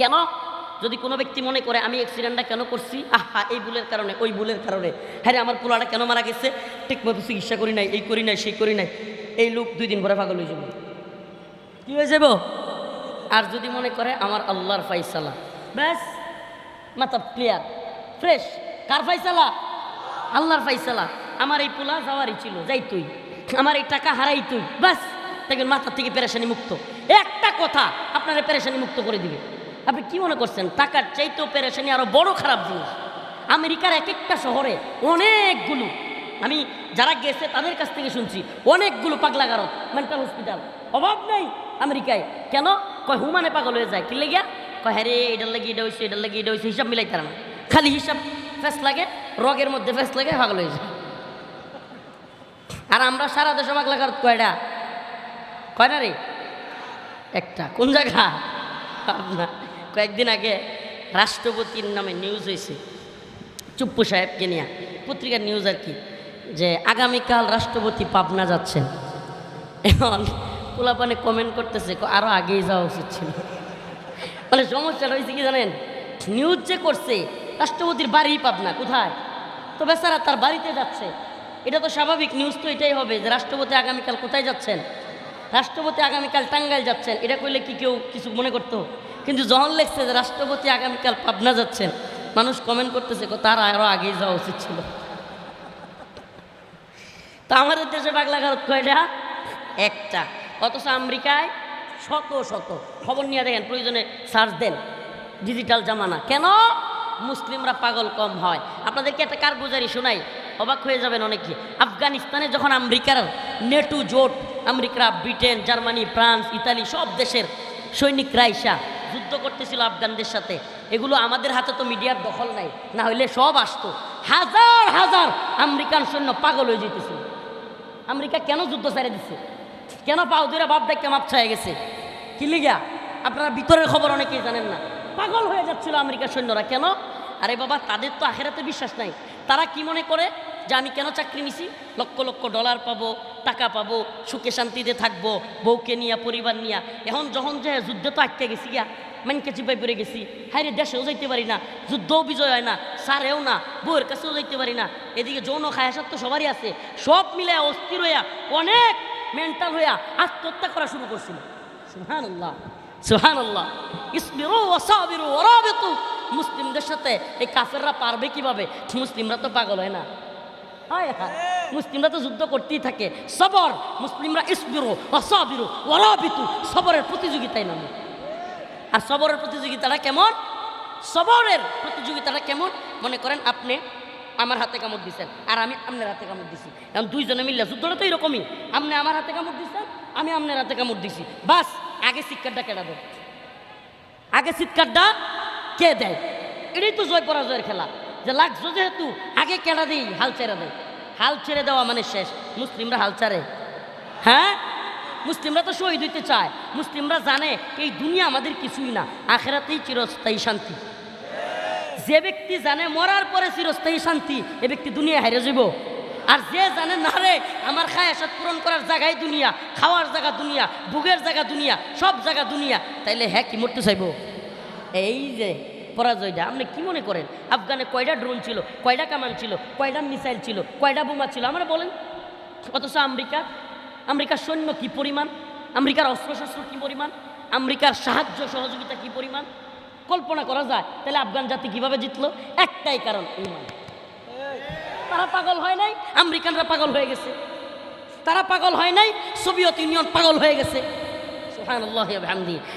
কেন? যদি কোনো ব্যক্তি মনে করে, আমি অ্যাক্সিডেন্টটা কেন করছি? আহা, এই ভুলের কারণে, ওই ভুলের কারণে। হ্যাঁ আমার পোলাটা কেন মারা গেছে? ঠিক মতো চিকিৎসা করি নাই, এই করি নাই, সেই করি নাই। এই লোক দুই দিন পরে পাগল হয়ে যাব। কি হয়ে যাব? আর যদি মনে করে, আমার আল্লাহর ফাইসালা ব্যাস, মাথা ক্লিয়ার ফ্রেশ কার ফাইসালা আল্লাহর ফাইসালা আমার এই পোলা যাওয়ারই ছিল, যাই তুই। আমার এই টাকা হারাই তুই। ব্যাস, দেখবেন মাথার থেকে পেরেশানি মুক্ত। একটা কথা আপনারা পেরেশানি মুক্ত করে দিবে। আপনি কি মনে করছেন? টাকার চাইতেও পেরেশানি, আরও বড় খারাপ জিনিস। আমেরিকার এক একটা শহরে অনেকগুলো, আমি যারা গেছে তাদের কাছ থেকে শুনছি, অনেকগুলো পাগলা গারদ মেন্টাল হসপিটাল অভাব নেই আমেরিকায়। কেন? কয়, হুমানে পাগল হয়ে যায়। কি লেগিয়া? কয় হ্যাঁ রে, এটার লাগে এটা হয়েছে এটার লাগে এটা হয়েছে হিসাব মিলাই তারা না। খালি হিসাব ফেস লাগে, রগের মধ্যে ফেস লাগে, পাগল হয়ে যায়। আর আমরা সারা দেশে পাগলা গারদ কয়টা? কয় না রে? একটা। কোন জায়গা? আপনার কয়েকদিন আগে রাষ্ট্রপতির নামে নিউজ হয়েছে চুপ্পু সাহেবকে নিয়ে। পত্রিকার নিউজ আর কি, যে আগামীকাল রাষ্ট্রপতি পাবনা যাচ্ছেন। এখন পোলাপানে কমেন্ট করতেছে, ক- আরও আগেই যাওয়া উচিত ছিল। মানে সমস্যাটা হয়েছে কি জানেন? নিউজ যে করছে, রাষ্ট্রপতির বাড়ি পাবনা, কোথায়? তো বেচারা তার বাড়িতে যাচ্ছে। এটা তো স্বাভাবিক নিউজ তো এটাই হবে যে রাষ্ট্রপতি আগামীকাল কোথায় যাচ্ছেন? রাষ্ট্রপতি আগামীকাল টাঙ্গাইল যাচ্ছেন। এটা করলে কি কেউ কিছু মনে করতো? কিন্তু যখন লেখছে যে রাষ্ট্রপতি আগামীকাল পাবনা যাচ্ছেন, মানুষ কমেন্ট করতেছে তার আরও আগেই যাওয়া উচিত ছিল। তা আমাদের দেশে ভারত কয়টা? একটা। অথচ আমেরিকায় শত শত। খবর নিয়ে দেখেন, প্রয়োজনে সার্চ দেন। ডিজিটাল জামানা। কেন? মুসলিমরা পাগল কম হয়। আপনাদেরকে একটা কারগুজারি শোনাই। অবাক হয়ে যাবেন অনেকে। আফগানিস্তানে যখন আমেরিকার নেটু জোট, America, Britain, Germany, France, Italy, সব দেশের সৈনিক ইসা যুদ্ধ করতেছিল আফগানদের সাথে। এগুলো আমাদের হাতে তো মিডিয়ার দখল নাই, না হইলে সব আসতো। হাজার হাজার আমেরিকান সৈন্য পাগল হয়ে যেতেছিল আমেরিকা কেন যুদ্ধ ছেড়ে দিচ্ছে কেন পাও দুরা বাপ দেখে মাপ ছয়ে গেছে? কি লিগা? আপনারা ভিতরের খবর অনেকেই জানেন না। পাগল হয়ে যাচ্ছিল আমেরিকার সৈন্যরা কেন? আরে বাবা, তাদের তো আখেরাতে বিশ্বাস নাই। তারা কি মনে করে? যে আমি কেন চাকরি নিছি? লক্ষ লক্ষ ডলার পাবো, টাকা পাবো, সুখে শান্তিতে থাকব, বউকে নিয়া, পরিবার নিয়া। এখন যখন যে যুদ্ধ তো আটকে গেছি গিয়া মানকে চিপাই পড়ে গেছি। হ্যাঁ রে দেশেও যাইতে পারি না, যুদ্ধও বিজয় হয় না, সারেও না, বউয়ের কাছেও যাইতে পারি না। এদিকে যৌন খায়াসাত তো সবারই আছে। সব মিলে অস্থির হইয়া, অনেক মেন্টাল হইয়া আত্মহত্যা করা শুরু করছিল। সুহান আল্লাহ সুহান আল্লাহ ওরাবিতু মুসলিমদের সাথে এই কাফেররা পারবে কীভাবে? মুসলিমরা তো পাগল হয় না। হায়। মুসলিমরা তো যুদ্ধ করতেই থাকে। সবর। মুসলিমরা ইসবিরু, ওয়াসাবিরু ওরাবিতু সবরের প্রতিযোগিতায় নামে। আর সবরের প্রতিযোগিতাটা কেমন? সবরের প্রতিযোগিতাটা কেমন? মনে করেন আপনি, আমার হাতে কামড় দিচ্ছেন আর আমি আপনার হাতে কামড় দিছি। এখন দুইজনে মিললে যুদ্ধটা তো এরকমই। আপনি আমার হাতে কামড় দিচ্ছেন আমি আপনার হাতে কামড় দিছি। বাস, আগে শিক্ষাটা কেটা দেয়? আগে চিৎকারটা কে দেয়? এটাই তো জয় পরাজয়ের খেলা। যে লাগছো যেহেতু, আগে কেডা দিই, হাল ছেড়ে দেয় হাল ছেড়ে দেওয়া মানে শেষ। মুসলিমরা হাল ছাড়ে। হ্যাঁ? মুসলিমরা তো শহীদ হইতে চায়। মুসলিমরা জানে, এই দুনিয়া আমাদের কিছুই না। আখেরাতেই চিরস্থায়ী শান্তি। যে ব্যক্তি জানে মরার পরে চিরস্থায়ী শান্তি, এ ব্যক্তি দুনিয়া হেরে যাব। আর যে জানে না রে, আমার খায় আসাদ পূরণ করার জায়গায় দুনিয়া, খাওয়ার জায়গা দুনিয়া বুকের জায়গা দুনিয়া, সব জায়গা দুনিয়া, তাইলে হ্যাঁ কি মরতে চাইব? এই যে পরাজয়টা আপনি কি মনে করেন? আফগানে কয়টা ড্রোন ছিল? কয়টা কামান ছিল? কয়টা মিসাইল ছিল? কয়টা বোমা ছিল? আমরা বলেন। অথচ আমেরিকা, আমেরিকার সৈন্য কি পরিমাণ? আমেরিকার অস্ত্রশস্ত্র কি পরিমাণ? আমেরিকার সাহায্য সহযোগিতা কি পরিমাণ? কল্পনা করা যায়। তাহলে আফগান জাতি কীভাবে জিতলো? একটাই কারণ, ইমান। তারা পাগল হয় নাই? আমেরিকানরা পাগল হয়ে গেছে। তারা পাগল হয় নাই? সোভিয়েত ইউনিয়ন পাগল হয়ে গেছে।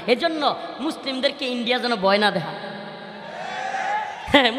এজন্য মুসলিমদেরকে ইন্ডিয়া যেন ভয় না দেখা হ্যাঁ